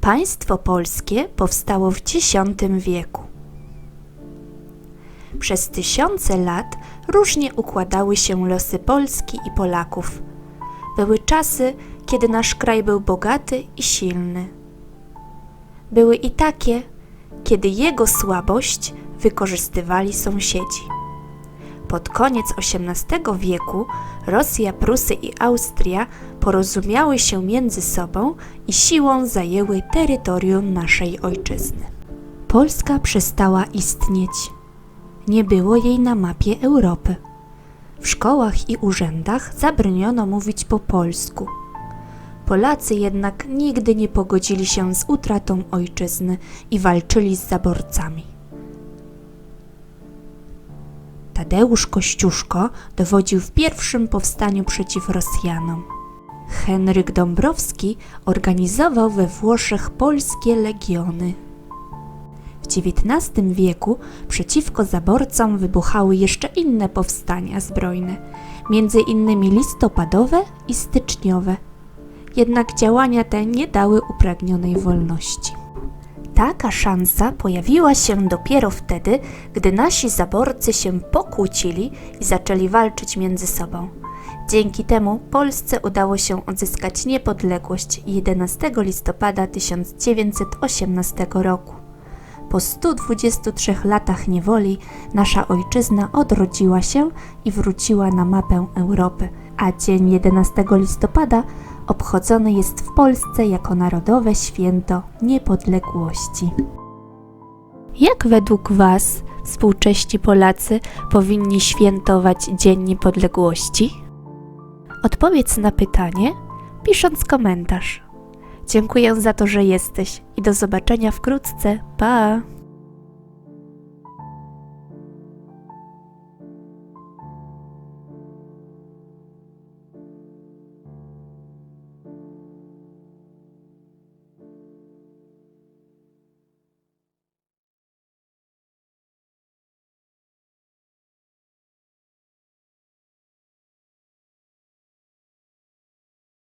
Państwo polskie powstało w X wieku. Przez tysiące lat różnie układały się losy Polski i Polaków. Były czasy, kiedy nasz kraj był bogaty i silny. Były i takie, kiedy jego słabość wykorzystywali sąsiedzi. Pod koniec XVIII wieku Rosja, Prusy i Austria porozumiały się między sobą i siłą zajęły terytorium naszej ojczyzny. Polska przestała istnieć. Nie było jej na mapie Europy. W szkołach i urzędach zabroniono mówić po polsku. Polacy jednak nigdy nie pogodzili się z utratą ojczyzny i walczyli z zaborcami. Tadeusz Kościuszko dowodził w pierwszym powstaniu przeciw Rosjanom. Henryk Dąbrowski organizował we Włoszech polskie legiony. W XIX wieku przeciwko zaborcom wybuchały jeszcze inne powstania zbrojne, między innymi listopadowe i styczniowe. Jednak działania te nie dały upragnionej wolności. Taka szansa pojawiła się dopiero wtedy, gdy nasi zaborcy się pokłócili i zaczęli walczyć między sobą. Dzięki temu Polsce udało się odzyskać niepodległość 11 listopada 1918 roku. Po 123 latach niewoli nasza ojczyzna odrodziła się i wróciła na mapę Europy, a dzień 11 listopada obchodzony jest w Polsce jako Narodowe Święto Niepodległości. Jak według Was, współcześni Polacy, powinni świętować Dzień Niepodległości? Odpowiedz na pytanie, pisząc komentarz. Dziękuję za to, że jesteś i do zobaczenia wkrótce. Pa!